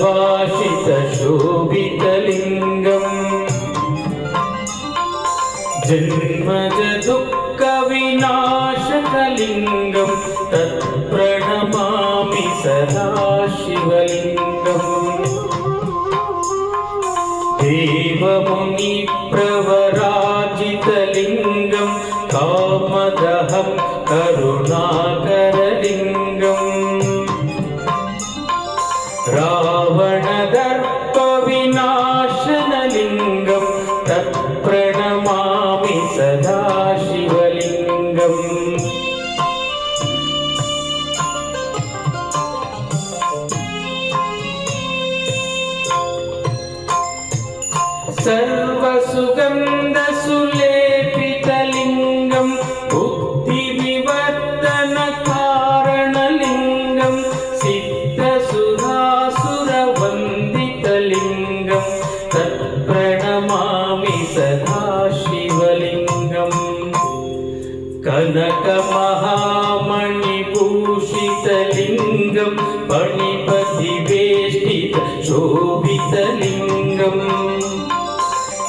भाषितशोभितलिङ्गम् जन्मज दुःखविनाशकलिङ्गं तत्प्रणमामि सदा शिवलिङ्गम् देवमुनिप्रवराजितलिङ्गं कामदहं करुणाकरलिङ्गम् സർവസുഗന്ധസുലേപിതലിംഗം ബുദ്ധി വിവർത്തന കാരണലിംഗം സിദ്ധസുധാസുരവന്ദിതലിംഗം തത്പ്രണമാമി പണിപതി വേഷ്ടിത ശോഭിതലിംഗം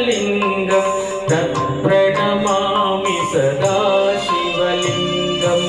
सञ्चितपापविनाशनलिङ्गं तत्प्रणमामि सदा शिवलिङ्गम्।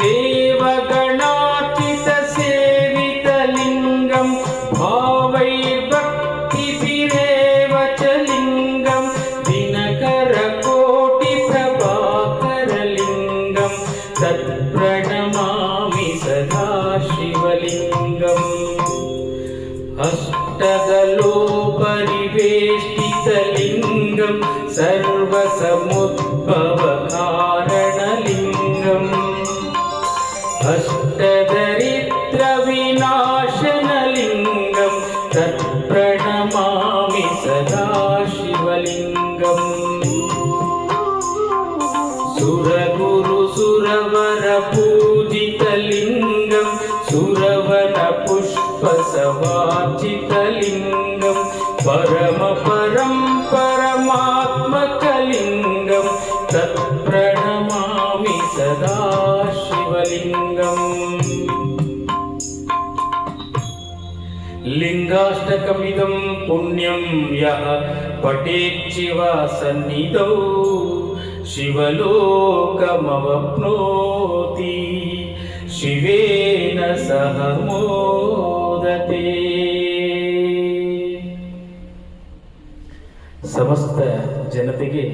देवगणाचितसेवितलिङ्गं भावैर्भक्तिभिरेव अष्टदलोपरिवेष्टितलिङ्गं सर्वसमुद्भवकारणलिङ्गम् अष्टदरिद्रविनाशनलिङ्गं तत्प्रणमामि सदा शिवलिङ्गम् सुरगुरुसुरवरपूजितलिङ्गं सुरवरपुष्पसवाचितलिङ्गं परमपरं परमात्मकलिङ्गं तत्प्रणमामि सदा शिवलिङ्गम् लिङ्गाष्टकमिदं पुण्यं यः पठेच्छिव सन्निधौ शिवलोकमवप्नोति शिवेन सह मोदते ಜನತೆಗೆ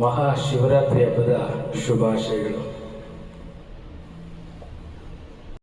ಮಹಾಶಿವರಾತ್ರಿ ಹಬ್ಬದ ಶುಭಾಶಯಗಳು.